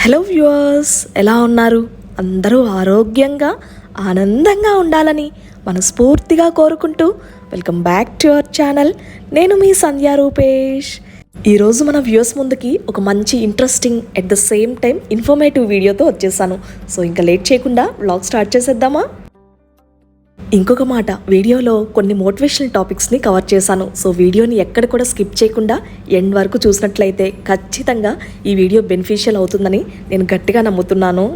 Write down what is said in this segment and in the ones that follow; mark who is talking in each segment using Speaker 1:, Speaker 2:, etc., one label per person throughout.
Speaker 1: Hello viewers ఎలా ఉన్నారు? అందరూ ఆరోగ్యంగా ఆనందంగా ఉండాలని మనస్ఫూర్తిగా కోరుకుంటూ welcome back to our channel. నేను మీ సంధ్యా రూపేష్. ఈరోజు మన వ్యూస్ ముందుకి ఒక మంచి interesting at the same time informative వీడియోతో వచ్చేసాను. సో ఇంకా లేట్ చేయకుండా బ్లాగ్ స్టార్ట్ చేసేద్దామా? ఇంకొక మాట వీడియోలో కొన్ని మోటివేషనల్ టాపిక్స్ని కవర్ చేశాను. సో వీడియోని ఎక్కడ కూడా స్కిప్ చేయకుండా ఎండ్ వరకు చూసినట్లయితే ఖచ్చితంగా ఈ వీడియో బెనిఫిషియల్ అవుతుందని నేను గట్టిగా నమ్ముతున్నాను.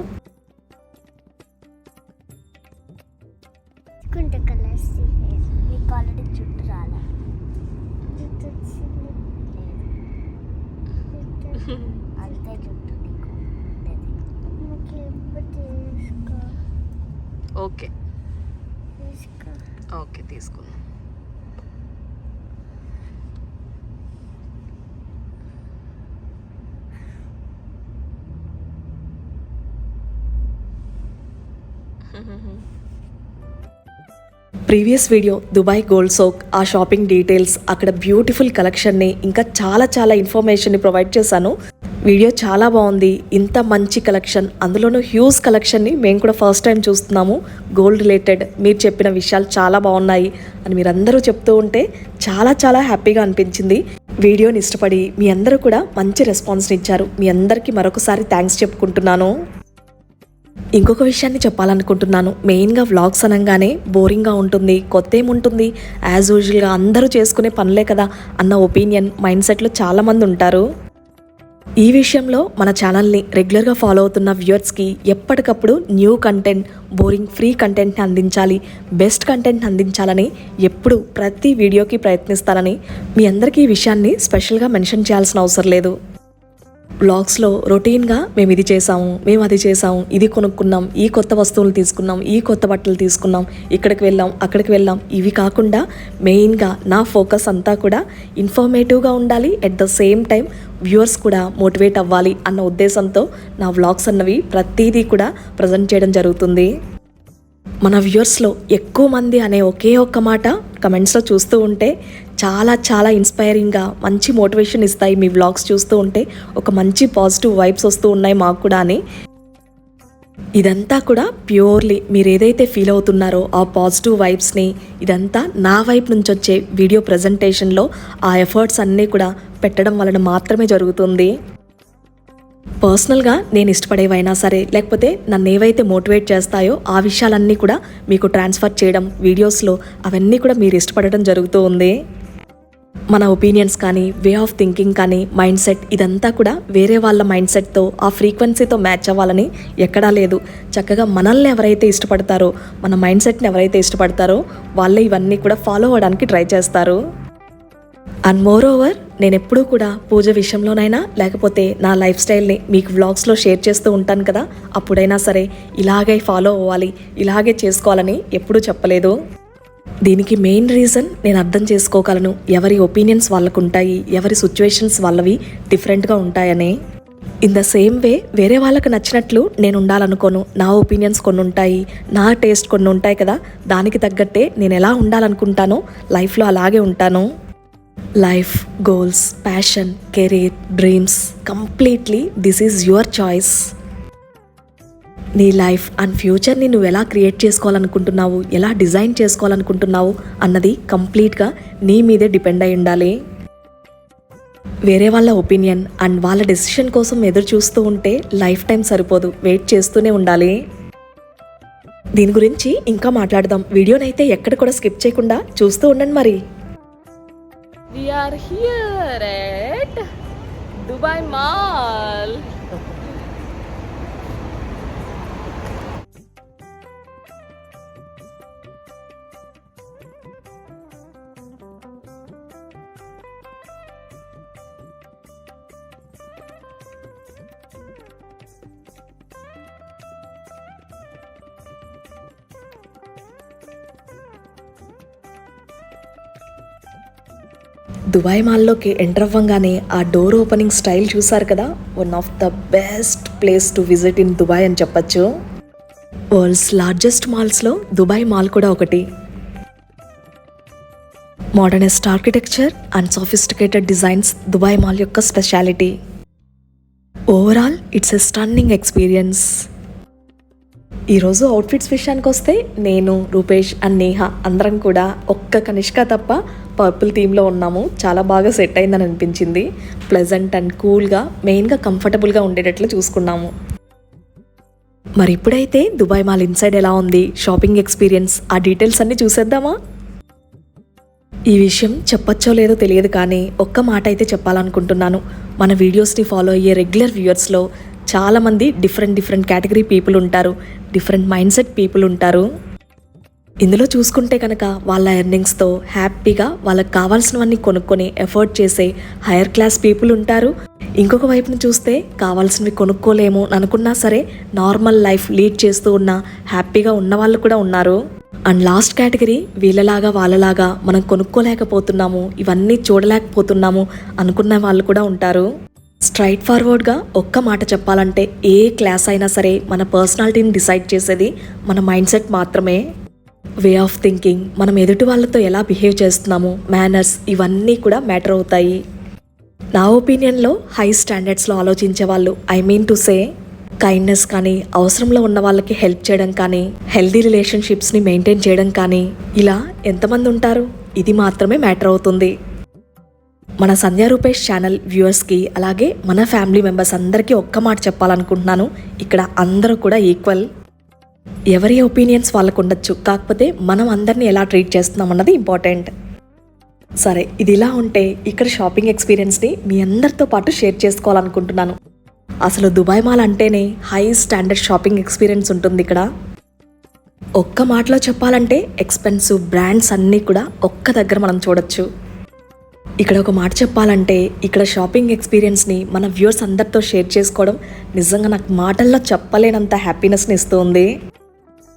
Speaker 1: ఓకే. ఓకే తీసుకున్నాం previous video Dubai gold souk ఆ షాపింగ్ డీటెయిల్స్ అక్కడ బ్యూటిఫుల్ కలెక్షన్ని ఇంకా చాలా చాలా ఇన్ఫర్మేషన్ని ప్రొవైడ్ చేశాను. వీడియో చాలా బాగుంది. ఇంత మంచి కలెక్షన్. అందులోనూ హ్యూజ్ కలెక్షన్ని మేము కూడా ఫస్ట్ టైం చూస్తున్నాము. Gold related. మీరు చెప్పిన విషయాలు చాలా బాగున్నాయి అని మీరందరూ చెప్తూ ఉంటే చాలా చాలా హ్యాపీగా అనిపించింది. వీడియోని ఇష్టపడి మీ అందరూ కూడా మంచి రెస్పాన్స్ని ఇచ్చారు. మీ అందరికీ మరొకసారి థ్యాంక్స్ చెప్పుకుంటున్నాను. ఇంకొక విషయాన్ని చెప్పాలనుకుంటున్నాను. మెయిన్గా వ్లాగ్స్ అనగానే బోరింగ్గా ఉంటుంది కొత్త ఏముంటుంది యాజ్ యూజువల్గా అందరూ చేసుకునే పనులే కదా అన్న ఒపీనియన్ మైండ్ సెట్లో చాలామంది ఉంటారు. ఈ విషయంలో మన ఛానల్ని రెగ్యులర్గా ఫాలో అవుతున్న వ్యూవర్స్కి ఎప్పటికప్పుడు న్యూ కంటెంట్ బోరింగ్ ఫ్రీ కంటెంట్ని అందించాలి బెస్ట్ కంటెంట్ అందించాలని ఎప్పుడు ప్రతి వీడియోకి ప్రయత్నిస్తానని మీ అందరికీ ఈ విషయాన్ని స్పెషల్గా మెన్షన్ చేయాల్సిన అవసరం లేదు. బ్లాగ్స్లో రొటీన్గా మేము ఇది చేసాము మేము అది చేసాము ఇది కొనుక్కున్నాం ఈ కొత్త వస్తువులు తీసుకున్నాం ఈ కొత్త బట్టలు తీసుకున్నాం ఇక్కడికి వెళ్ళాం అక్కడికి వెళ్ళాం. ఇవి కాకుండా మెయిన్గా నా ఫోకస్ అంతా కూడా ఇన్ఫర్మేటివ్గా ఉండాలి at the same time viewers కూడా మోటివేట్ అవ్వాలి అన్న ఉద్దేశంతో నా వ్లాగ్స్ అన్నవి ప్రతిదీ కూడా ప్రజెంట్ చేయడం జరుగుతుంది. మన వ్యూవర్స్లో ఎక్కువ మంది అనే ఒకే ఒక్క మాట కమెంట్స్లో చూస్తూ ఉంటే చాలా చాలా ఇన్స్పైరింగ్గా మంచి మోటివేషన్ ఇస్తాయి మీ వ్లాగ్స్ చూస్తూ ఉంటే. ఒక మంచి పాజిటివ్ వైబ్స్ వస్తూ ఉన్నాయి మాకు కూడా అని. ఇదంతా కూడా ప్యూర్లీ మీరు ఏదైతే ఫీల్ అవుతున్నారో ఆ పాజిటివ్ వైబ్స్ని ఇదంతా నా వైపు నుంచి వచ్చే వీడియో ప్రజెంటేషన్లో ఆ ఎఫర్ట్స్ అన్నీ కూడా పెట్టడం వలన మాత్రమే జరుగుతుంది. పర్సనల్గా నేను ఇష్టపడేవైనా సరే లేకపోతే నన్ను ఏవైతే మోటివేట్ చేస్తాయో ఆ విషయాలన్నీ కూడా మీకు ట్రాన్స్ఫర్ చేయడం వీడియోస్లో అవన్నీ కూడా మీరు ఇష్టపడడం జరుగుతూ ఉంది. మన ఒపీనియన్స్ కానీ వే ఆఫ్ థింకింగ్ కానీ మైండ్ సెట్ ఇదంతా కూడా వేరే వాళ్ళ మైండ్ సెట్తో ఆ ఫ్రీక్వెన్సీతో మ్యాచ్ అవ్వాలని ఎక్కడా లేదు. చక్కగా మనల్ని ఎవరైతే ఇష్టపడతారో మన మైండ్ సెట్ని ఎవరైతే ఇష్టపడతారో వాళ్ళే ఇవన్నీ కూడా ఫాలో అవ్వడానికి ట్రై చేస్తారు. అండ్ మోర్ ఓవర్ నేను ఎప్పుడూ కూడా పూజ విషయంలోనైనా లేకపోతే నా లైఫ్ స్టైల్ని మీకు వ్లాగ్స్లో షేర్ చేస్తూ ఉంటాను కదా అప్పుడైనా సరే ఇలాగే ఫాలో అవ్వాలి ఇలాగే చేసుకోవాలని ఎప్పుడూ చెప్పలేదు. దీనికి మెయిన్ రీజన్ నేను అర్థం చేసుకోగలను. ఎవరి ఒపీనియన్స్ వాళ్ళకు ఉంటాయి ఎవరి సిచ్యువేషన్స్ వాళ్ళవి డిఫరెంట్గా ఉంటాయని. ఇన్ ద సేమ్ వే వేరే వాళ్ళకి నచ్చినట్లు నేను ఉండాలనుకోను. నా ఒపీనియన్స్ కొన్ని ఉంటాయి నా టేస్ట్ కొన్ని ఉంటాయి కదా. దానికి తగ్గట్టే నేను ఎలా ఉండాలనుకుంటానో లైఫ్లో అలాగే ఉంటాను. Life goals passion career dreams completely this is your choice. నీ లైఫ్ అండ్ ఫ్యూచర్ని నువ్వు ఎలా క్రియేట్ చేసుకోవాలనుకుంటున్నావు ఎలా డిజైన్ చేసుకోవాలనుకుంటున్నావు అన్నది కంప్లీట్గా నీ మీదే డిపెండ్ అయి ఉండాలి. వేరే వాళ్ళ ఒపీనియన్ అండ్ వాళ్ళ డెసిషన్ కోసం ఎదురు చూస్తూ ఉంటే లైఫ్ టైం సరిపోదు వెయిట్ చేస్తూనే ఉండాలి. దీని గురించి ఇంకా మాట్లాడదాం. వీడియోనైతే ఎక్కడ కూడా స్కిప్ చేయకుండా చూస్తూ ఉండండి మరి.
Speaker 2: We are here at Dubai Mall.
Speaker 1: Dubai మాల్లోకి enter అవ్వగానే ఆ డోర్ ఓపెనింగ్ స్టైల్ చూసారు కదా? One of the best place to visit in Dubai అని చెప్పచ్చు. వరల్డ్స్ లార్జెస్ట్ మాల్స్లో దుబాయ్ మాల్ కూడా ఒకటి. Modernest architecture and sophisticated designs Dubai Mall యొక్క speciality overall it's a stunning experience ఈరోజు అవుట్ఫిట్స్ విషయానికి వస్తే నేను రూపేష్ అండ్ నేహ అందరం కూడా ఒక్క కనిష్క తప్ప పర్పుల్ థీమ్లో ఉన్నాము. చాలా బాగా సెట్ అయిందని అనిపించింది. ప్లెజెంట్ అండ్ కూల్గా మెయిన్గా కంఫర్టబుల్గా ఉండేటట్లు చూసుకున్నాము. మరి ఇప్పుడైతే దుబాయ్ మాల్ ఇన్సైడ్ ఎలా ఉంది? షాపింగ్ ఎక్స్పీరియన్స్ ఆ డీటెయిల్స్ అన్నీ చూసేద్దామా? ఈ విషయం చెప్పచ్చో లేదో తెలియదు కానీ ఒక్క మాట అయితే చెప్పాలనుకుంటున్నాను. మన వీడియోస్ని ఫాలో అయ్యే రెగ్యులర్ వ్యూవర్స్లో చాలామంది డిఫరెంట్ డిఫరెంట్ కేటగిరీ పీపుల్ ఉంటారు. డిఫరెంట్ మైండ్ సెట్ పీపుల్ ఉంటారు. ఇందులో చూసుకుంటే కనుక వాళ్ళ ఎర్నింగ్స్తో హ్యాపీగా వాళ్ళకి కావాల్సినవన్నీ కొనుక్కొని ఎఫర్ట్ చేసే హైయర్ క్లాస్ పీపుల్ ఉంటారు. ఇంకొక వైపున చూస్తే కావాల్సినవి కొనుక్కోలేము అనుకున్నా సరే నార్మల్ లైఫ్ లీడ్ చేస్తూ ఉన్న హ్యాపీగా ఉన్న వాళ్ళు కూడా ఉన్నారు. అండ్ లాస్ట్ కేటగిరీ వీళ్ళలాగా వాళ్ళలాగా మనం కొనుక్కోలేకపోతున్నాము ఇవన్నీ చూడలేకపోతున్నాము అనుకున్న వాళ్ళు కూడా ఉంటారు. స్ట్రైట్ ఫార్వర్డ్గా ఒక్క మాట చెప్పాలంటే ఏ క్లాస్ అయినా సరే మన పర్సనాలిటీని డిసైడ్ చేసేది మన మైండ్ సెట్ మాత్రమే. Way of thinking. మనం ఎదుటి వాళ్ళతో ఎలా బిహేవ్ చేస్తున్నాము మేనర్స్ ఇవన్నీ కూడా మ్యాటర్ అవుతాయి. నా ఒపీనియన్లో హై స్టాండర్డ్స్లో ఆలోచించే వాళ్ళు I mean to say kindness కానీ అవసరంలో ఉన్న వాళ్ళకి హెల్ప్ చేయడం కానీ హెల్దీ రిలేషన్షిప్స్ని మెయింటైన్ చేయడం కానీ ఇలా ఎంతమంది ఉంటారు? ఇది మాత్రమే మ్యాటర్ అవుతుంది. మన సంధ్యా రూపేష్ ఛానల్ వ్యూవర్స్కి అలాగే మన ఫ్యామిలీ మెంబర్స్ అందరికీ ఒక్క మాట చెప్పాలనుకుంటున్నాను. ఇక్కడ అందరూ కూడా ఈక్వల్ ఎవరి ఒపీనియన్స్ వాళ్ళకు ఉండొచ్చు. కాకపోతే మనం అందరినీ ఎలా ట్రీట్ చేస్తున్నాం అన్నది ఇంపార్టెంట్ సరే ఇది ఇలా ఉంటే ఇక్కడ షాపింగ్ ఎక్స్పీరియన్స్ని మీ అందరితో పాటు షేర్ చేసుకోవాలనుకుంటున్నాను. అసలు దుబాయ్ మాల్ అంటేనే హై స్టాండర్డ్ షాపింగ్ ఎక్స్పీరియన్స్ ఉంటుంది ఇక్కడ. ఒక్క మాటలో చెప్పాలంటే ఎక్స్పెన్సివ్ బ్రాండ్స్ అన్నీ కూడా ఒక్క దగ్గర మనం చూడొచ్చు. ఇక్కడ ఒక మాట చెప్పాలంటే ఇక్కడ షాపింగ్ ఎక్స్పీరియన్స్ని మన వ్యూవర్స్ అందరితో షేర్ చేసుకోవడం నిజంగా నాకు మాటల్లో చెప్పలేనంత హ్యాపీనెస్ని ఇస్తుంది.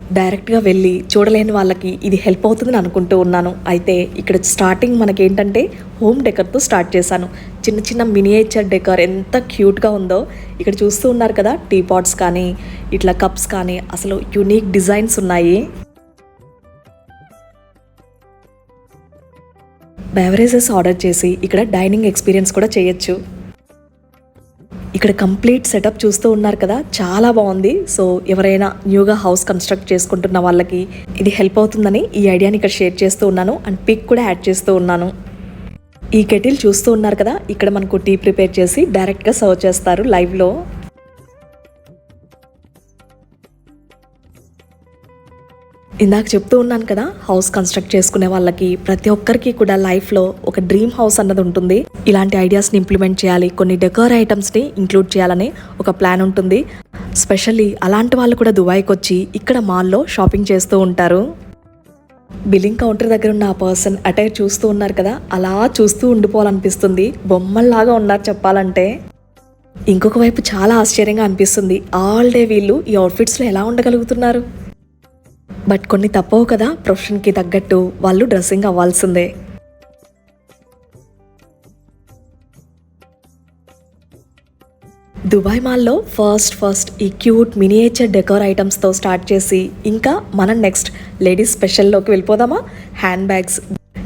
Speaker 1: డైరెక్ట్గా వెళ్ళి చూడలేని వాళ్ళకి ఇది హెల్ప్ అవుతుందని అనుకుంటూ ఉన్నాను. అయితే ఇక్కడ స్టార్టింగ్ మనకేంటంటే హోమ్ డెకర్తో స్టార్ట్ చేశాను. చిన్న చిన్న మినియేచర్ డెకర్ ఎంత క్యూట్గా ఉందో ఇక్కడ చూస్తూ ఉన్నారు కదా టీ పాట్స్ కానీ ఇట్లా కప్స్ కానీ అసలు యునీక్ డిజైన్స్ ఉన్నాయి. బెవరేజెస్ ఆర్డర్ చేసి ఇక్కడ డైనింగ్ ఎక్స్పీరియన్స్ కూడా చేయొచ్చు. ఇక్కడ కంప్లీట్ సెటప్ చూస్తూ ఉన్నారు కదా చాలా బాగుంది. సో ఎవరైనా న్యూగా హౌస్ కన్స్ట్రక్ట్ చేసుకుంటున్న వాళ్ళకి ఇది హెల్ప్ అవుతుందని ఈ ఐడియాని ఇక్కడ షేర్ చేస్తూ ఉన్నాను అండ్ పిక్ కూడా యాడ్ చేస్తూ ఉన్నాను. ఈ కెటిల్ చూస్తూ ఉన్నారు కదా ఇక్కడ మనకు టీ ప్రిపేర్ చేసి డైరెక్ట్గా సర్వ్ చేస్తారు లైవ్లో ఇందాక చెప్తూ ఉన్నాను కదా హౌస్ కన్స్ట్రక్ట్ చేసుకునే వాళ్ళకి ప్రతి ఒక్కరికి కూడా లైఫ్లో ఒక డ్రీమ్ హౌస్ అన్నది ఉంటుంది. ఇలాంటి ఐడియాస్ని ఇంప్లిమెంట్ చేయాలి కొన్ని డెకోర్ ఐటమ్స్ని ఇంక్లూడ్ చేయాలని ఒక ప్లాన్ ఉంటుంది. స్పెషల్లీ అలాంటి వాళ్ళు కూడా దుబాయ్కి వచ్చి ఇక్కడ మాల్లో షాపింగ్ చేస్తూ ఉంటారు. బిల్లింగ్ కౌంటర్ దగ్గర ఉన్న ఆ పర్సన్ అటైర్ చూస్తూ ఉన్నారు కదా అలా చూస్తూ ఉండిపోవాలనిపిస్తుంది. బొమ్మల్లాగా ఉన్నారు చెప్పాలంటే. ఇంకొక వైపు చాలా ఆశ్చర్యంగా అనిపిస్తుంది ఆల్ డే వీళ్ళు ఈ అవుట్ఫిట్స్లో ఎలా ఉండగలుగుతున్నారు? బట్ కొన్ని తప్పవు కదా ప్రొఫెషన్కి తగ్గట్టు వాళ్ళు డ్రెస్సింగ్ అవ్వాల్సిందే. దుబాయ్ మాల్లో ఫస్ట్ ఫస్ట్ ఈ క్యూట్ మినియేచర్ డెకోర్ ఐటమ్స్తో స్టార్ట్ చేసి ఇంకా మనం నెక్స్ట్ లేడీస్ స్పెషల్లోకి వెళ్ళిపోదామా? Hand bags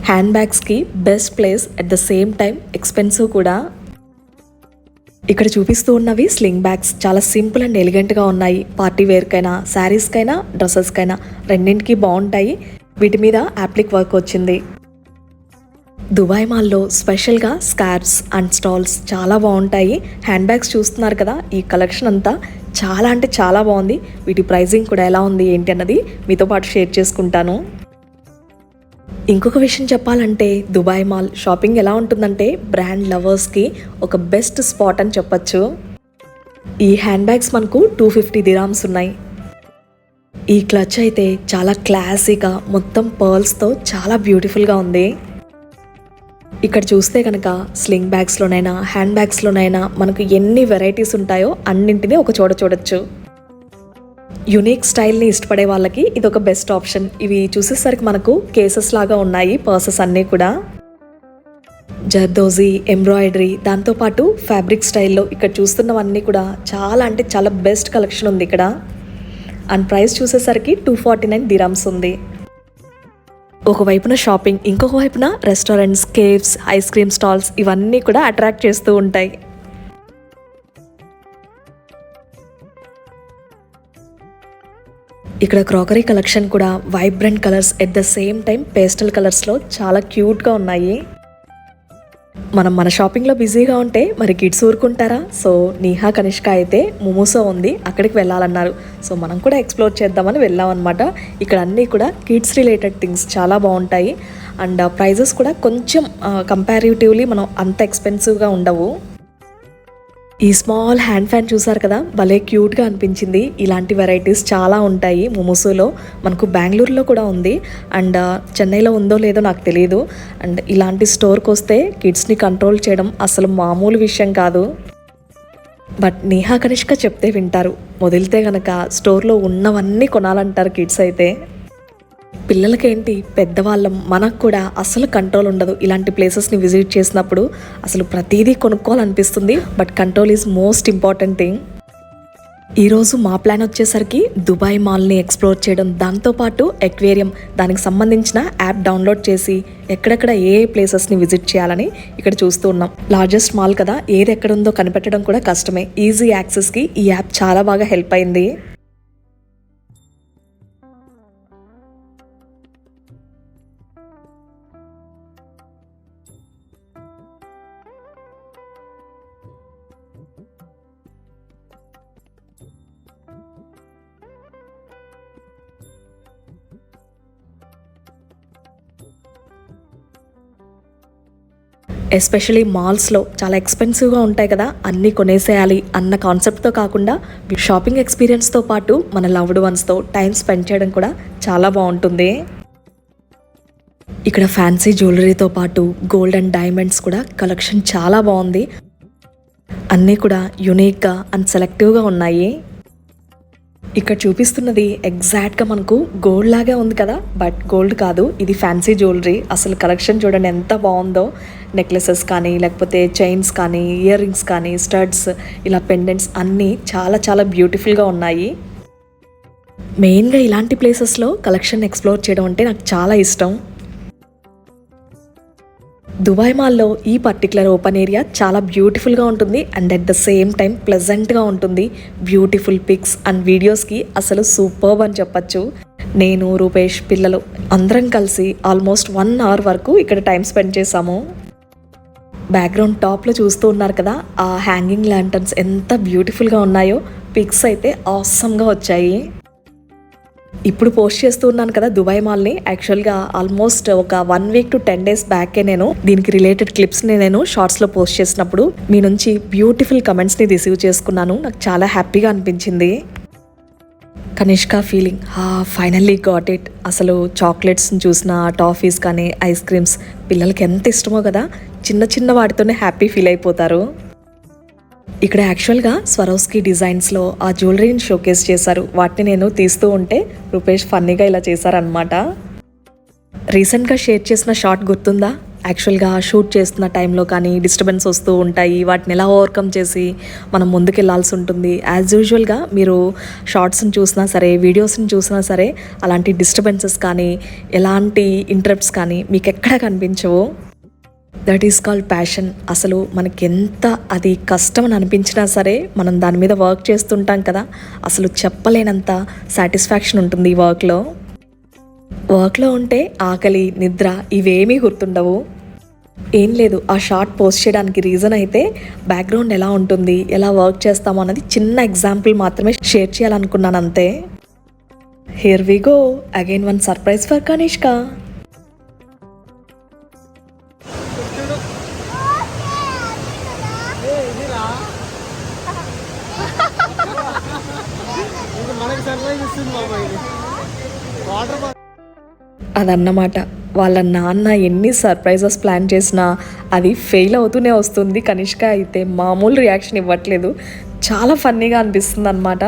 Speaker 1: hand బ్యాగ్స్కి best place at the same time expensive కూడా ఇక్కడ చూపిస్తూ ఉన్నవి స్లింగ్ బ్యాగ్స్ చాలా సింపుల్ అండ్ ఎలిగెంట్గా ఉన్నాయి. పార్టీ వేర్కైనా శారీస్కైనా డ్రెస్సెస్కైనా రెండింటికి బాగుంటాయి. వీటి మీద యాప్లిక్ వర్క్ వచ్చింది. దుబాయ్ మాల్లో స్పెషల్గా స్కార్ప్స్ అండ్ స్టాల్స్ చాలా బాగుంటాయి. హ్యాండ్ బ్యాగ్స్ చూస్తున్నారు కదా ఈ కలెక్షన్ అంతా చాలా అంటే చాలా బాగుంది. వీటి ప్రైజింగ్ కూడా ఎలా ఉంది ఏంటి అన్నది మీతో పాటు షేర్ చేసుకుంటాను. ఇంకొక విషయం చెప్పాలంటే దుబాయ్ మాల్ షాపింగ్ ఎలా ఉంటుందంటే బ్రాండ్ లవర్స్కి ఒక బెస్ట్ స్పాట్ అని చెప్పచ్చు. ఈ హ్యాండ్ బ్యాగ్స్ మనకు టూ ఫిఫ్టీ దిరామ్స్ ఉన్నాయి. ఈ క్లచ్ అయితే చాలా క్లాసీగా మొత్తం పర్ల్స్తో చాలా బ్యూటిఫుల్గా ఉంది. ఇక్కడ చూస్తే కనుక స్లింగ్ బ్యాగ్స్లోనైనా హ్యాండ్ బ్యాగ్స్లోనైనా మనకు ఎన్ని వెరైటీస్ ఉంటాయో అన్నింటినీ ఒక చోట చూడొచ్చు. యునిక్ స్టైల్ని ఇష్టపడే వాళ్ళకి ఇది ఒక బెస్ట్ ఆప్షన్ ఇవి చూసేసరికి మనకు కేసెస్ లాగా ఉన్నాయి పర్సెస్ అన్నీ కూడా. జర్దోజీ ఎంబ్రాయిడరీ దాంతోపాటు ఫ్యాబ్రిక్ స్టైల్లో ఇక్కడ చూస్తున్నవన్నీ కూడా చాలా అంటే చాలా బెస్ట్ కలెక్షన్ ఉంది ఇక్కడ. అండ్ ప్రైస్ చూసేసరికి టూ ఫార్టీ నైన్ దిరామ్స్ ఉంది. ఒకవైపున షాపింగ్ ఇంకొక వైపున restaurants cafes ice cream stalls ఇవన్నీ కూడా అట్రాక్ట్ చేస్తూ ఉంటాయి. ఇక్కడ క్రాకరీ కలెక్షన్ కూడా vibrant colours at the same time pastel కలర్స్లో చాలా క్యూట్గా ఉన్నాయి. మనం మన షాపింగ్లో బిజీగా ఉంటే మరి కిడ్స్ ఊరుకుంటారా? సో నీహా కనిష్క అయితే ముమూసో ఉంది అక్కడికి వెళ్ళాలన్నారు. సో మనం కూడా ఎక్స్ప్లోర్ చేద్దామని వెళ్ళామన్నమాట ఇక్కడ అన్నీ కూడా కిడ్స్ రిలేటెడ్ థింగ్స్ చాలా బాగుంటాయి. అండ్ ప్రైజెస్ కూడా కొంచెం కంపారిటివ్లీ మనం అంత ఎక్స్పెన్సివ్గా ఉండవు. ఈ స్మాల్ హ్యాండ్ ఫ్యాన్ చూసారు కదా? భలే క్యూట్గా అనిపించింది. ఇలాంటి వెరైటీస్ చాలా ఉంటాయి మొమోసోలో. మనకు బెంగళూరులో కూడా ఉంది. అండ్ చెన్నైలో ఉందో లేదో నాకు తెలియదు అండ్ ఇలాంటి స్టోర్కి వస్తే కిడ్స్ని కంట్రోల్ చేయడం అసలు మామూలు విషయం కాదు. బట్ నేహా కనిష్క చెప్తే వింటారు. వదిలితే గనక స్టోర్లో ఉన్నవన్నీ కొనాలంటారు కిడ్స్ అయితే. పిల్లలకేంటి? పెద్దవాళ్ళం. మనకు కూడా అసలు కంట్రోల్ ఉండదు. ఇలాంటి ప్లేసెస్ని విజిట్ చేసినప్పుడు అసలు ప్రతిదీ కొనుక్కోవాలనిపిస్తుంది. But control is most important thing. ఈరోజు మా ప్లాన్ వచ్చేసరికి దుబాయ్ మాల్ని ఎక్స్ప్లోర్ చేయడం. దాంతోపాటు ఎక్వేరియం దానికి సంబంధించిన యాప్ డౌన్లోడ్ చేసి ఎక్కడెక్కడ ఏ ఏ ప్లేసెస్ని విజిట్ చేయాలని ఇక్కడ చూస్తూ ఉన్నాం. లార్జెస్ట్ మాల్ కదా. ఏది ఎక్కడ ఉందో కనిపెట్టడం కూడా కష్టమే. ఈజీ యాక్సెస్కి ఈ యాప్ చాలా బాగా హెల్ప్ అయింది. ఎస్పెషలీ మాల్స్లో చాలా ఎక్స్పెన్సివ్గా ఉంటాయి కదా అన్నీ కొనేసేయాలి అన్న కాన్సెప్ట్తో కాకుండా షాపింగ్ ఎక్స్పీరియన్స్తో పాటు మన లవ్డ్ వన్స్తో టైం స్పెండ్ చేయడం కూడా చాలా బాగుంటుంది. ఇక్కడ ఫ్యాన్సీ జ్యువెలరీతో పాటు గోల్డ్ అండ్ డైమండ్స్ కూడా కలెక్షన్ చాలా బాగుంది. అన్నీ కూడా యునిక్గా అండ్ సెలెక్టివ్గా ఉన్నాయి. ఇక్కడ చూపిస్తున్నది ఎగ్జాక్ట్గా మనకు గోల్డ్ లాగే ఉంది కదా బట్ గోల్డ్ కాదు ఇది ఫ్యాన్సీ జ్యువెలరీ అసలు కలెక్షన్ చూడండి ఎంత బాగుందో. నెక్లెసెస్ కానీ లేకపోతే చైన్స్ కానీ ఇయర్ రింగ్స్ కానీ స్టడ్స్ ఇలా పెండెంట్స్ అన్నీ చాలా చాలా బ్యూటిఫుల్గా ఉన్నాయి. మెయిన్గా ఇలాంటి ప్లేసెస్లో కలెక్షన్ ఎక్స్ప్లోర్ చేయడం అంటే నాకు చాలా ఇష్టం. దుబాయ్ మాల్లో ఈ పర్టికులర్ ఓపెన్ ఏరియా చాలా బ్యూటిఫుల్గా ఉంటుంది and at the same time ప్లెజెంట్గా ఉంటుంది. బ్యూటిఫుల్ పిక్స్ అండ్ వీడియోస్కి అసలు సూపర్బ్ అని చెప్పచ్చు. నేను రూపేష్ పిల్లలు అందరం కలిసి ఆల్మోస్ట్ వన్ అవర్ వరకు ఇక్కడ టైం స్పెండ్ చేసాము బ్యాక్గ్రౌండ్ టాప్లో చూస్తూ ఉన్నారు కదా ఆ హ్యాంగింగ్ ల్యాంటర్న్స్ ఎంత బ్యూటిఫుల్గా ఉన్నాయో. పిక్స్ అయితే ఆసమ్గా వచ్చాయి. ఇప్పుడు పోస్ట్ చేస్తూ ఉన్నాను కదా దుబాయ్ మాల్ని. యాక్చువల్గా ఆల్మోస్ట్ ఒక one week to ten days బ్యాకే నేను దీనికి రిలేటెడ్ క్లిప్స్ని నేను షార్ట్స్లో పోస్ట్ చేసినప్పుడు మీ నుంచి బ్యూటిఫుల్ కమెంట్స్ని రిసీవ్ చేసుకున్నాను. నాకు చాలా హ్యాపీగా అనిపించింది. Kanishka feeling finally got it అసలు చాక్లెట్స్ని చూసిన టాఫీస్ కానీ ఐస్ క్రీమ్స్ పిల్లలకి ఎంత ఇష్టమో కదా చిన్న చిన్న వాటితోనే హ్యాపీ ఫీల్ అయిపోతారు. ఇక్కడ యాక్చువల్గా స్వరోస్కి డిజైన్స్లో ఆ జ్యువెలరీని షోకేస్ చేశారు. వాటిని నేను తీస్తూ ఉంటే రూపేష్ ఫన్నీగా ఇలా చేశారనమాట రీసెంట్గా షేర్ చేసిన షార్ట్ గుర్తుందా? యాక్చువల్గా షూట్ చేస్తున్న టైంలో కానీ డిస్టర్బెన్స్ వస్తూ ఉంటాయి. వాటిని ఎలా ఓవర్కమ్ చేసి మనం ముందుకెళ్ళాల్సి ఉంటుంది. యాజ్ యూజువల్గా మీరు షార్ట్స్ని చూసినా సరే వీడియోస్ని చూసినా సరే అలాంటి డిస్టర్బెన్సెస్ కానీ ఎలాంటి ఇంటరప్ట్స్ కానీ మీకు ఎక్కడ కనిపించవు? దట్ ఈస్ కాల్డ్ ప్యాషన్ అసలు మనకి ఎంత అది కష్టం అని అనిపించినా సరే మనం దాని మీద వర్క్ చేస్తుంటాం కదా అసలు చెప్పలేనంత సాటిస్ఫాక్షన్ ఉంటుంది ఈ వర్క్లో వర్క్లో ఉంటే ఆకలి నిద్ర ఇవేమీ గుర్తుండవు. ఏం లేదు ఆ షార్ట్ పోస్ట్ చేయడానికి రీజన్ అయితే బ్యాక్గ్రౌండ్ ఎలా ఉంటుంది ఎలా వర్క్ చేస్తామో అన్నది చిన్న ఎగ్జాంపుల్ మాత్రమే షేర్ చేయాలనుకున్నాను అంతే. Here we go again one surprise for Kanishka అదన్నమాట. వాళ్ళ నాన్న ఎన్ని సర్ప్రైజెస్ ప్లాన్ చేసినా అది ఫెయిల్ అవుతూనే వస్తుంది. కనిష్క అయితే మామూలు రియాక్షన్ ఇవ్వట్లేదు. చాలా ఫన్నీగా అనిపిస్తుంది అనమాట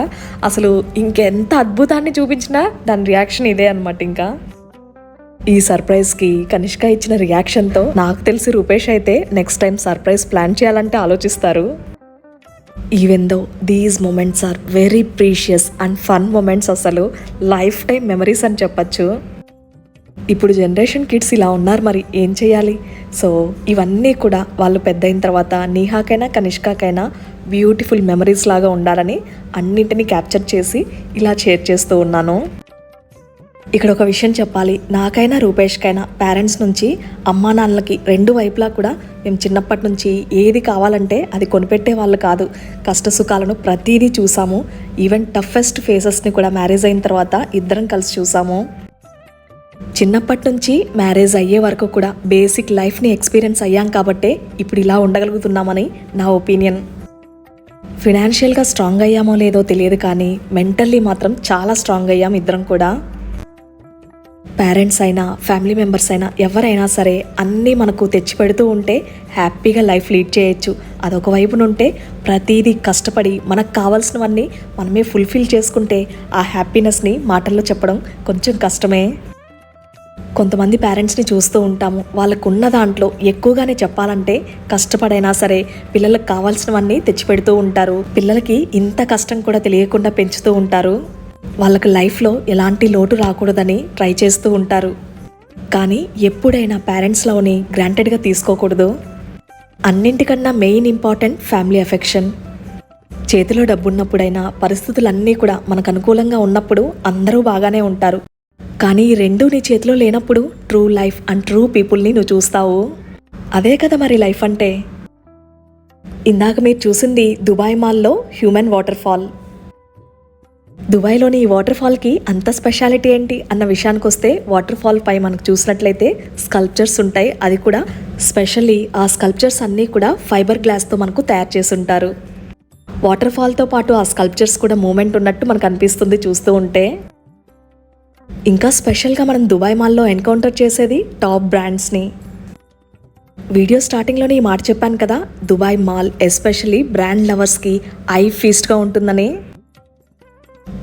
Speaker 1: అసలు ఇంకెంత అద్భుతాన్ని చూపించినా దాని రియాక్షన్ ఇదే అనమాట ఇంకా. ఈ సర్ప్రైజ్కి కనిష్క ఇచ్చిన రియాక్షన్తో నాకు తెలిసి రూపేష్ అయితే నెక్స్ట్ టైం సర్ప్రైజ్ ప్లాన్ చేయాలంటే ఆలోచిస్తారు. Even though these moments are very precious and fun moments అసలు లైఫ్ టైం మెమరీస్ అని చెప్పచ్చు. ఇప్పుడు జనరేషన్ కిడ్స్ ఇలా ఉన్నారు మరి ఏం చేయాలి? సో ఇవన్నీ కూడా వాళ్ళు పెద్ద అయిన తర్వాత నీహాకైనా కనిష్కాకైనా బ్యూటిఫుల్ మెమరీస్ లాగా ఉండాలని అన్నింటినీ క్యాప్చర్ చేసి ఇలా షేర్ చేస్తూ ఉన్నాను. ఇక్కడ ఒక విషయం చెప్పాలి. నాకైనా రూపేష్కైనా పేరెంట్స్ నుంచి అమ్మా నాన్నలకి రెండు వైపులా కూడా మేము చిన్నప్పటి నుంచి ఏది కావాలంటే అది కొనిపెట్టే వాళ్ళు కాదు. కష్ట సుఖాలను ప్రతిదీ చూసాము. ఈవెన్ టఫెస్ట్ ఫేసెస్ని కూడా మ్యారేజ్ అయిన తర్వాత ఇద్దరం కలిసి చూసాము. చిన్నప్పటి నుంచి మ్యారేజ్ అయ్యే వరకు కూడా బేసిక్ లైఫ్ని ఎక్స్పీరియన్స్ అయ్యాం కాబట్టే ఇప్పుడు ఇలా ఉండగలుగుతున్నామని నా ఒపీనియన్ ఫినాన్షియల్గా స్ట్రాంగ్ అయ్యామో లేదో తెలియదు కానీ మెంటల్లీ మాత్రం చాలా స్ట్రాంగ్ అయ్యాం ఇద్దరం కూడా. పేరెంట్స్ అయినా ఫ్యామిలీ మెంబర్స్ అయినా ఎవరైనా సరే అన్నీ మనకు తెచ్చి పెడుతూ ఉంటే హ్యాపీగా లైఫ్ లీడ్ చేయొచ్చు. అదొక వైపున ఉంటే ప్రతిదీ కష్టపడి మనకు కావాల్సినవన్నీ మనమే ఫుల్ఫిల్ చేసుకుంటే ఆ హ్యాపీనెస్ని మాటల్లో చెప్పడం కొంచెం కష్టమే. కొంతమంది పేరెంట్స్ని చూస్తూ ఉంటాము. వాళ్ళకున్న దాంట్లో ఎక్కువగానే చెప్పాలంటే కష్టపడైనా సరే పిల్లలకు కావాల్సినవన్నీ తెచ్చిపెడుతూ ఉంటారు. పిల్లలకి ఇంత కష్టం కూడా తెలియకుండా పెంచుతూ ఉంటారు. వాళ్ళకి లైఫ్లో ఎలాంటి లోటు రాకూడదని ట్రై చేస్తూ ఉంటారు. కానీ ఎప్పుడైనా పేరెంట్స్లోని గ్రాంటెడ్గా తీసుకోకూడదు. అన్నింటికన్నా మెయిన్ ఇంపార్టెంట్ ఫ్యామిలీ ఎఫెక్షన్ చేతిలో డబ్బున్నప్పుడైనా పరిస్థితులన్నీ కూడా మనకు అనుకూలంగా ఉన్నప్పుడు అందరూ బాగానే ఉంటారు. కానీ ఈ రెండు నీ చేతిలో లేనప్పుడు ట్రూ లైఫ్ అండ్ ట్రూ పీపుల్ని నువ్వు చూస్తావు. అదే కదా మరి లైఫ్ అంటే? ఇందాక మీరు చూసింది దుబాయ్ మాల్లో హ్యూమన్ వాటర్ ఫాల్ దుబాయ్లోని ఈ వాటర్ ఫాల్కి అంత స్పెషాలిటీ ఏంటి అన్న విషయానికి వస్తే వాటర్ ఫాల్ పై మనకు చూసినట్లయితే స్కల్ప్చర్స్ ఉంటాయి. అది కూడా స్పెషల్లీ ఆ స్కల్ప్చర్స్ అన్నీ కూడా ఫైబర్ గ్లాస్తో మనకు తయారు చేసి ఉంటారు. వాటర్ ఫాల్తో పాటు ఆ స్కల్ప్చర్స్ కూడా మూమెంట్ ఉన్నట్టు మనకు అనిపిస్తుంది చూస్తూ ఉంటే. ఇంకా స్పెషల్గా మనం దుబాయ్ మాల్లో ఎన్కౌంటర్ చేసేది టాప్ బ్రాండ్స్ని. వీడియో స్టార్టింగ్లోనే ఈ మాట చెప్పాను కదా దుబాయ్ మాల్ ఎస్పెషల్లీ బ్రాండ్ లవర్స్కి ఐ ఫీస్ట్గా ఉంటుందని.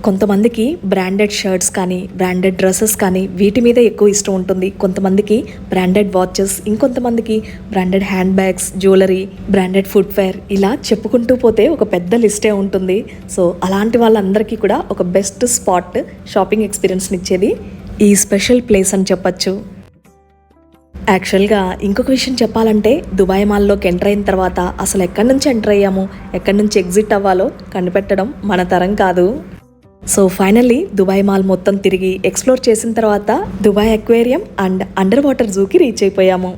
Speaker 1: కొంతమందికి బ్రాండెడ్ షర్ట్స్ కానీ బ్రాండెడ్ డ్రెస్సెస్ కానీ వీటి మీద ఎక్కువ ఇష్టం ఉంటుంది. కొంతమందికి బ్రాండెడ్ వాచెస్ ఇంకొంతమందికి branded handbags jewellery branded footwear ఇలా చెప్పుకుంటూ పోతే ఒక పెద్ద లిస్టే ఉంటుంది. సో అలాంటి వాళ్ళందరికీ కూడా ఒక బెస్ట్ స్పాట్ షాపింగ్ ఎక్స్పీరియన్స్ని ఇచ్చేది ఈ స్పెషల్ ప్లేస్ అని చెప్పచ్చు. యాక్చువల్గా ఇంకొక విషయం చెప్పాలంటే దుబాయ్ మాల్లోకి ఎంటర్ అయిన తర్వాత అసలు ఎక్కడి నుంచి ఎంటర్ అయ్యాము ఎక్కడి నుంచి ఎగ్జిట్ అవ్వాలో కనిపెట్టడం మన తరం కాదు. సో ఫైనల్లీ దుబాయ్ మాల్ మొత్తం తిరిగి ఎక్స్ప్లోర్ చేసిన తర్వాత Dubai aquarium and underwater జూకి రీచ్ అయిపోయాము.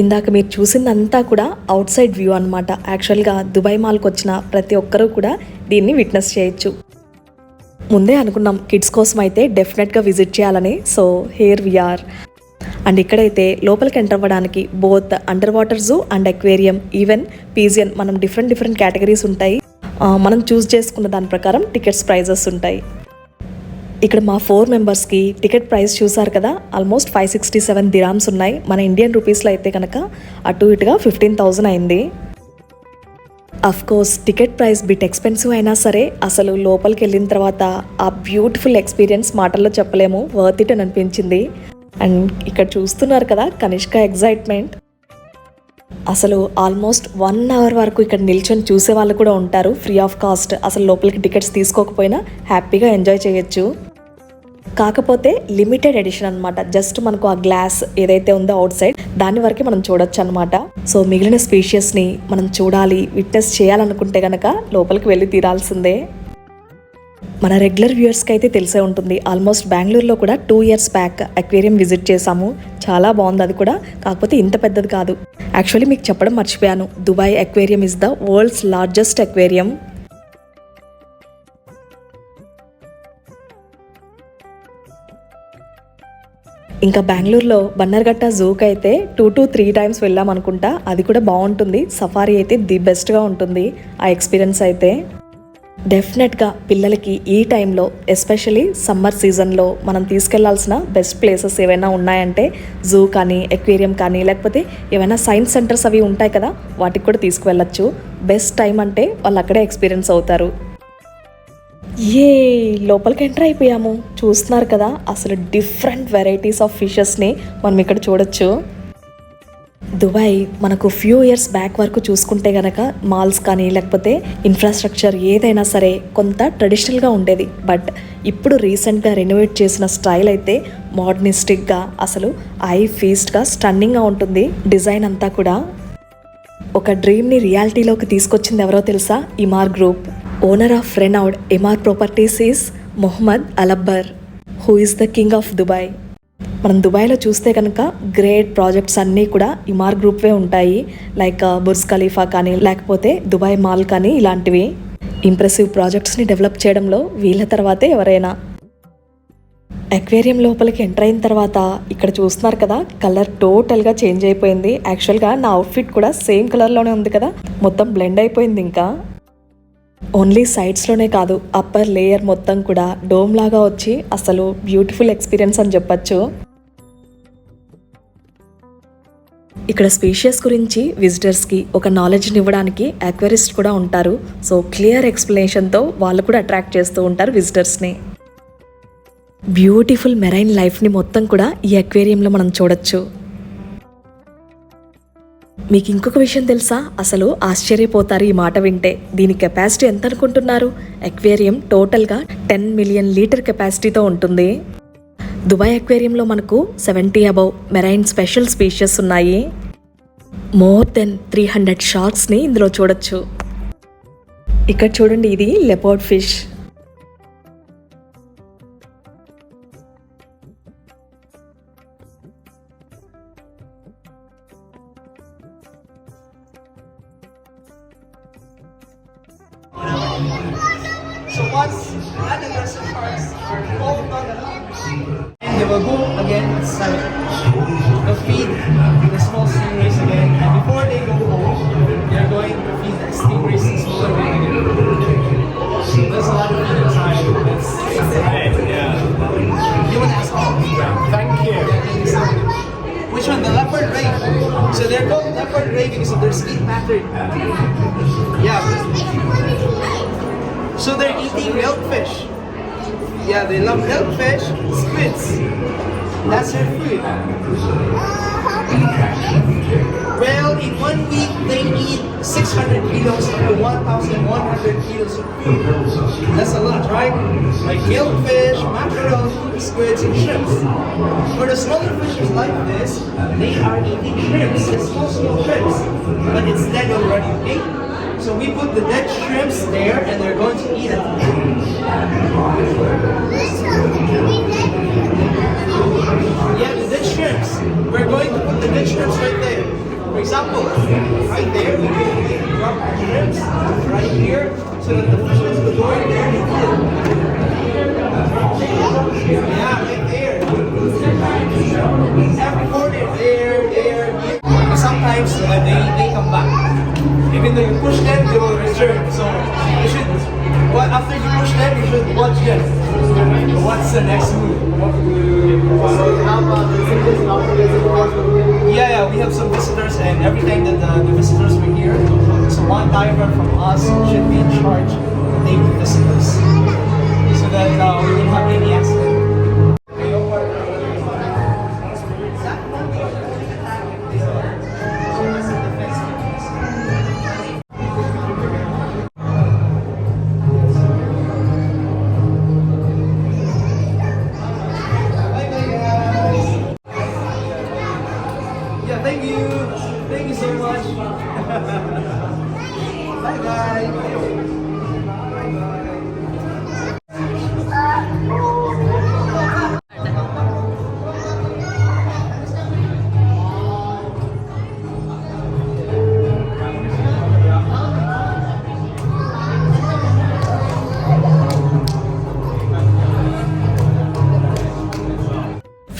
Speaker 1: ఇందాక మీరు చూసిందంతా కూడా అవుట్ సైడ్ వ్యూ అనమాట యాక్చువల్గా దుబాయ్ మాల్కి వచ్చిన ప్రతి ఒక్కరూ కూడా దీన్ని విట్నెస్ చేయొచ్చు. ముందే అనుకున్నాం కిడ్స్ కోసం అయితే డెఫినెట్గా విజిట్ చేయాలని. సో హేర్ వీఆర్ అండ్ ఇక్కడైతే లోపలికి ఎంటర్ అవ్వడానికి both underwater zoo and aquarium even pigeon మనం డిఫరెంట్ డిఫరెంట్ కేటగిరీస్ ఉంటాయి. Uh, మనం చూస్ చేసుకున్న దాని ప్రకారం టికెట్స్ ప్రైజెస్ ఉంటాయి. ఇక్కడ మా ఫోర్ మెంబర్స్కి టికెట్ ప్రైస్ చూసారు కదా almost five sixty seven dirhams ఉన్నాయి. మన ఇండియన్ రూపీస్లో అయితే కనుక అటు ఇటుగా ఫిఫ్టీన్ థౌజండ్ అయింది. Of course ticket price bit expensive అయినా సరే అసలు లోపలికి వెళ్ళిన తర్వాత ఆ బ్యూటిఫుల్ ఎక్స్పీరియన్స్ మాటల్లో చెప్పలేము వర్త్ ఇట్ అని అనిపించింది. అండ్ ఇక్కడ చూస్తున్నారు కదా కనిష్క ఎగ్జైట్మెంట్ అసలు ఆల్మోస్ట్ వన్ అవర్ వరకు ఇక్కడ నిల్చొని చూసే వాళ్ళు కూడా ఉంటారు ఫ్రీ ఆఫ్ కాస్ట్ అసలు లోపలికి టికెట్స్ తీసుకోకపోయినా హ్యాపీగా ఎంజాయ్ చేయొచ్చు. కాకపోతే లిమిటెడ్ ఎడిషన్ అనమాట జస్ట్ మనకు ఆ గ్లాస్ ఏదైతే ఉందో అవుట్ సైడ్ దాని వరకే మనం చూడొచ్చు అనమాట సో మిగిలిన స్పీషియస్ని మనం చూడాలి విట్నెస్ చేయాలనుకుంటే కనుక లోపలికి వెళ్ళి తీరాల్సిందే. మన రెగ్యులర్ వ్యూయర్స్కి అయితే తెలిసే ఉంటుంది. ఆల్మోస్ట్ బెంగళూరులో కూడా two years back aquarium visit చేశాము. చాలా బాగుంది అది కూడా. కాకపోతే ఇంత పెద్దది కాదు. యాక్చువల్లీ మీకు చెప్పడం మర్చిపోయాను. Dubai aquarium is the world's largest aquarium ఇంకా బెంగళూరులో బన్నర్ఘట్ట జూకి అయితే టూ టు త్రీ టైమ్స్ వెళ్ళాం అనుకుంటా అది కూడా బాగుంటుంది. సఫారీ అయితే ది బెస్ట్గా ఉంటుంది. ఆ ఎక్స్పీరియన్స్ అయితే. డెఫినెట్గా పిల్లలకి ఈ టైంలో ఎస్పెషలీ సమ్మర్ సీజన్లో మనం తీసుకెళ్ళాల్సిన బెస్ట్ ప్లేసెస్ ఏవైనా ఉన్నాయంటే జూ కానీ ఎక్వేరియం కానీ లేకపోతే ఏమైనా సైన్స్ సెంటర్స్ అవి ఉంటాయి కదా వాటికి కూడా తీసుకువెళ్ళచ్చు. బెస్ట్ టైం అంటే వాళ్ళు అక్కడే ఎక్స్పీరియన్స్ అవుతారు. ఏ లోపలికి ఎంటర్ అయిపోయాము. చూస్తున్నారు కదా అసలు డిఫరెంట్ వెరైటీస్ ఆఫ్ ఫిషెస్ని మనం ఇక్కడ చూడొచ్చు. దుబాయ్ మనకు ఫ్యూ ఇయర్స్ బ్యాక్ వరకు చూసుకుంటే గనక మాల్స్ కానీ లేకపోతే ఇన్ఫ్రాస్ట్రక్చర్ ఏదైనా సరే కొంత ట్రెడిషనల్గా ఉండేది. బట్ ఇప్పుడు రీసెంట్గా రెనోవేట్ చేసిన స్టైల్ అయితే మోడర్నిస్టిక్గా అసలు ఐ ఫీస్ట్గా స్టన్నింగ్గా ఉంటుంది. డిజైన్ అంతా కూడా ఒక డ్రీమ్ని రియాలిటీలోకి తీసుకొచ్చింది ఎవరో తెలుసా? Emaar group owner of renowned Emaar properties is Mohamed Alabbar who is the king of Dubai మనం దుబాయ్లో చూస్తే కనుక గ్రేట్ ప్రాజెక్ట్స్ అన్నీ కూడా ఇమార్ గ్రూప్వే ఉంటాయి. లైక్ బుర్స్ ఖలీఫా కానీ లేకపోతే దుబాయ్ మాల్ కానీ ఇలాంటివి. ఇంప్రెసివ్ ప్రాజెక్ట్స్ని డెవలప్ చేయడంలో వీళ్ళ తర్వాతే ఎవరైనా. అక్వేరియం లోపలికి ఎంటర్ అయిన తర్వాత ఇక్కడ చూస్తున్నారు కదా కలర్ టోటల్గా చేంజ్ అయిపోయింది. యాక్చువల్గా నా అవుట్ఫిట్ కూడా సేమ్ కలర్లోనే ఉంది కదా మొత్తం బ్లెండ్ అయిపోయింది ఇంకా. ఓన్లీ సైడ్స్లోనే కాదు అప్పర్ లేయర్ మొత్తం కూడా డోమ్ లాగా వచ్చి అసలు బ్యూటిఫుల్ ఎక్స్పీరియన్స్ అని చెప్పచ్చు. ఇక్కడ స్పీషియస్ గురించి విజిటర్స్కి ఒక నాలెడ్జ్ని ఇవ్వడానికి అక్వరిస్ట్ కూడా ఉంటారు. సో క్లియర్ ఎక్స్ప్లెనేషన్తో వాళ్ళు కూడా అట్రాక్ట్ చేస్తూ ఉంటారు విజిటర్స్ని. బ్యూటిఫుల్ మెరైన్ లైఫ్ని మొత్తం కూడా ఈ అక్వేరియంలో మనం చూడొచ్చు. మీకు ఇంకొక విషయం తెలుసా? అసలు ఆశ్చర్యపోతారు ఈ మాట వింటే. దీని కెపాసిటీ ఎంత అనుకుంటున్నారు అక్వేరియం టోటల్గా టెన్ మిలియన్ లీటర్ కెపాసిటీతో ఉంటుంది. దుబాయ్ అక్వేరియంలో మనకు seventy above marine special species ఉన్నాయి. మోర్ దెన్ త్రీ హండ్రెడ్ షార్క్స్ని ఇందులో చూడొచ్చు. ఇక్కడ చూడండి ఇది leopard fish.
Speaker 3: Well, in one week they eat 600 kilos to 1,100 kilos of food. That's a lot, right? Like milkfish, mackerel, squids, and shrimps. For the smaller fishes like this, they are eating shrimps, small, small shrimps. But it's dead already, okay? So we put the dead shrimps there and they're going to eat it. Shrimps. We're going to put the dead shrimps right there. For example, right there, we can drop the shrimps right here so that the fishes will go in there and. Yeah, right there. Every corner, there, there, there. Sometimes uh, they, they come back. Even though you push them, they will return. So you should, well, after you push them, you should watch them. What's the next move? Yeah, yeah, we have some visitors, and every time that the, the visitors were here, so one diver from us should be in charge of the visitors so that uh, we don't have any accident.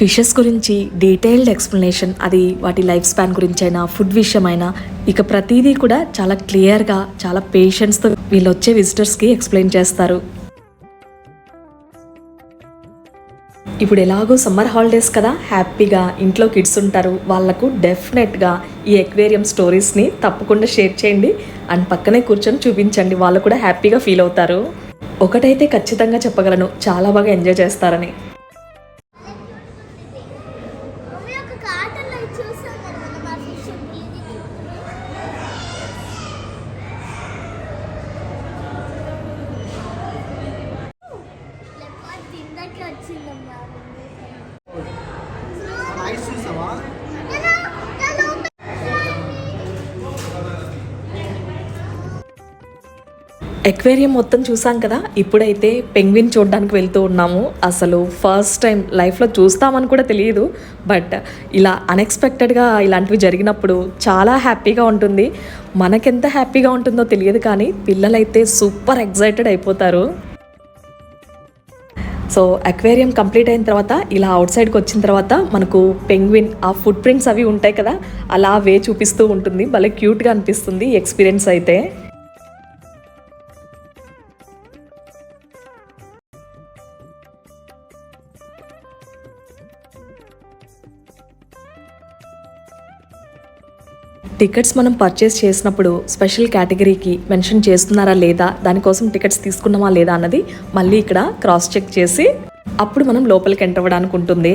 Speaker 1: Fishes గురించి detailed explanation అది వాటి life span గురించి అయినా food విషయమైనా ఇక ప్రతిదీ కూడా చాలా క్లియర్గా చాలా పేషెన్స్తో వీళ్ళు వచ్చే విజిటర్స్కి ఎక్స్ప్లెయిన్ చేస్తారు. ఇప్పుడు ఎలాగో సమ్మర్ హాలిడేస్ కదా హ్యాపీగా ఇంట్లో కిడ్స్ ఉంటారు వాళ్ళకు డెఫినెట్గా ఈ ఎక్వేరియం స్టోరీస్ని తప్పకుండా షేర్ చేయండి. అండ్ పక్కనే కూర్చొని చూపించండి వాళ్ళు కూడా హ్యాపీగా ఫీల్ అవుతారు. ఒకటైతే ఖచ్చితంగా చెప్పగలను చాలా బాగా ఎంజాయ్ చేస్తారని. ఎక్వేరియం మొత్తం చూసాం కదా ఇప్పుడైతే పెంగ్విన్ చూడడానికి వెళ్తూ ఉన్నాము. అసలు ఫస్ట్ టైం లైఫ్లో చూస్తామని కూడా తెలియదు బట్ ఇలా అన్ఎక్స్పెక్టెడ్గా ఇలాంటివి జరిగినప్పుడు చాలా హ్యాపీగా ఉంటుంది. మనకెంత హ్యాపీగా ఉంటుందో తెలియదు కానీ పిల్లలైతే సూపర్ ఎగ్జైటెడ్ అయిపోతారు. సో అక్వేరియం కంప్లీట్ అయిన తర్వాత ఇలా అవుట్ సైడ్కి వచ్చిన తర్వాత మనకు పెంగ్విన్ ఆ ఫుట్ ప్రింట్స్ అవి ఉంటాయి కదా అలా వే చూపిస్తూ ఉంటుంది. భలే క్యూట్గా అనిపిస్తుంది ఎక్స్పీరియన్స్ అయితే. టికెట్స్ మనం పర్చేస్ చేసినప్పుడు స్పెషల్ కేటగిరీకి మెన్షన్ చేస్తున్నారా లేదా? దానికోసం టికెట్స్ తీసుకున్నామా లేదా అన్నది మళ్ళీ ఇక్కడ క్రాస్ చెక్ చేసి అప్పుడు మనం లోపలికి ఎంటర్ అవ్వడానికి ఉంటుంది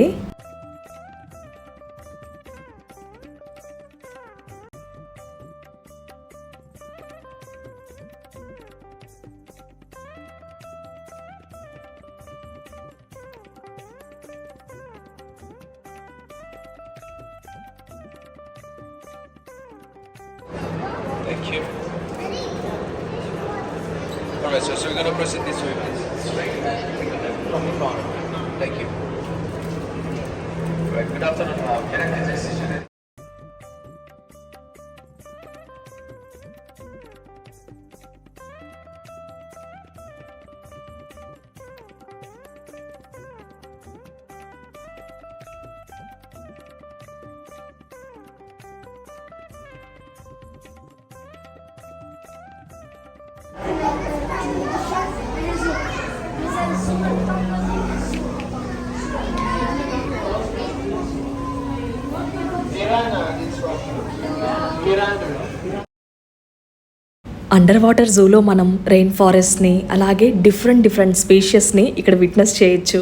Speaker 1: అండర్ వాటర్ జూలో మనం రెయిన్ ఫారెస్ట్ని అలాగే డిఫరెంట్ డిఫరెంట్ స్పీషియస్ని ఇక్కడ విట్నెస్ చేయొచ్చు.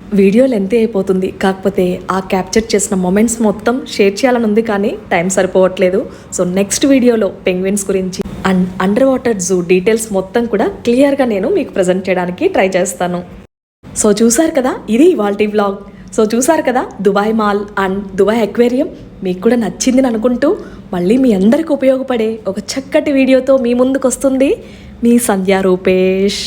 Speaker 1: వీడియో లెంత్ అయిపోతుంది. కాకపోతే ఆ క్యాప్చర్ చేసిన మొమెంట్స్ మొత్తం షేర్ చేయాలని ఉంది కానీ టైం సరిపోవట్లేదు. సో నెక్స్ట్ వీడియోలో పెంగ్విన్స్ గురించి and underwater zoo details మొత్తం కూడా క్లియర్గా నేను మీకు ప్రజెంట్ చేయడానికి ట్రై చేస్తాను. సో చూసారు కదా? ఇది ఇవాల్టి వ్లాగ్ సో చూసారు కదా? Dubai Mall and Dubai aquarium మీకు కూడా నచ్చిందని అనుకుంటూ మళ్ళీ మీ అందరికి ఉపయోగపడే ఒక చక్కటి వీడియోతో మీ ముందుకు వస్తుంది మీ సంధ్యా రూపేష్.